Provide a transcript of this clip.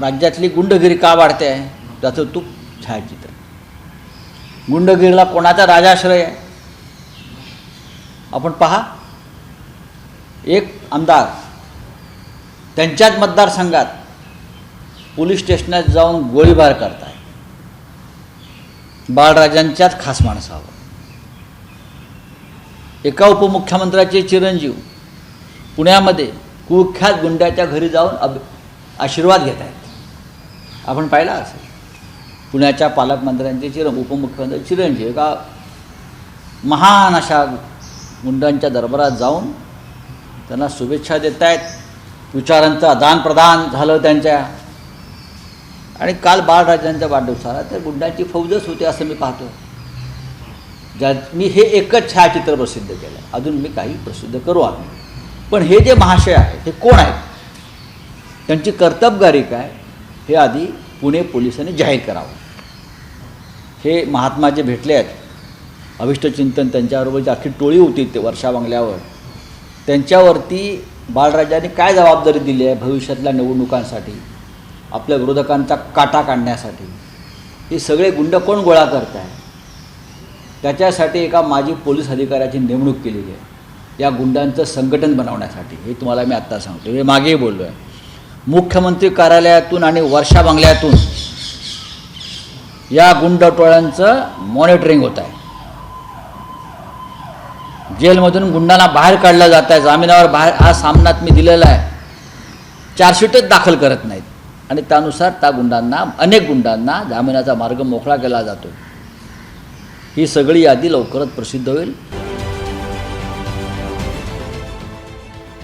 राज्यातली गुंडगिरी का वाढते आहे? त्याचं तू छायाचित्र. गुंडगिरीला कोणाचा राजाश्रय आहे? आपण पहा. एक आमदार त्यांच्याच मतदारसंघात पोलीस स्टेशनात जाऊन गोळीबार करताय. बाळराजांच्याच खास माणसावर. एका उपमुख्यमंत्र्याचे चिरंजीव पुण्यामध्ये कुख्यात गुंड्याच्या घरी जाऊन अब आशीर्वाद घेत आहेत आपण पाहिला असेल. पुण्याच्या पालकमंत्र्यांचे चिर उपमुख्यमंत्री चिरंजीव एका महान अशा गुंडांच्या दरबारात जाऊन त्यांना शुभेच्छा देत आहेत विचारांचं आदानप्रदान झालं त्यांच्या. आणि काल बाळराजांच्या वाढदिवसाला तर गुंडांची फौजच होती असं मी पाहतो. ज्या मी हे एकच छायाचित्र प्रसिद्ध केलं. अजून मी काही प्रसिद्ध करू आम्ही पण हे जे महाशय आहे हे कोण आहेत? त्यांची कर्तबगारी काय? हे आधी पुणे पोलिसांनी जाहीर करावं. हे महात्मा जे भेटले आहेत अभिष्टचिंतन त्यांच्याबरोबर जी अख्खी टोळी होती ते वर्षा बंगल्यावर त्यांच्यावरती बाळराजांनी काय जबाबदारी दिली आहे भविष्यातल्या निवडणुकांसाठी आपल्या विरोधकांचा काटा काढण्यासाठी? हे सगळे गुंड कोण गोळा करत आहे त्याच्यासाठी एका माजी पोलीस अधिकाऱ्याची नेमणूक केलेली आहे. या गुंडांचं संघटन बनवण्यासाठी. हे तुम्हाला मी आत्ता सांगतो हे मागेही बोललो आहे मुख्यमंत्री कार्यालयातून आणि वर्षा बंगल्यातून या गुंडटोळ्यांचं मॉनिटरिंग होत आहे. जेलमधून गुंडांना बाहेर काढलं जात आहे. जामिनावर बाहेर हा सामनात मी दिलेला आहे. चार्जशीटच दाखल करत नाहीत. आणि त्यानुसार त्या गुंडांना अनेक गुंडांना जामिनाचा मार्ग मोकळा केला जातो. ही सगळी यादी लवकरच प्रसिद्ध होईल.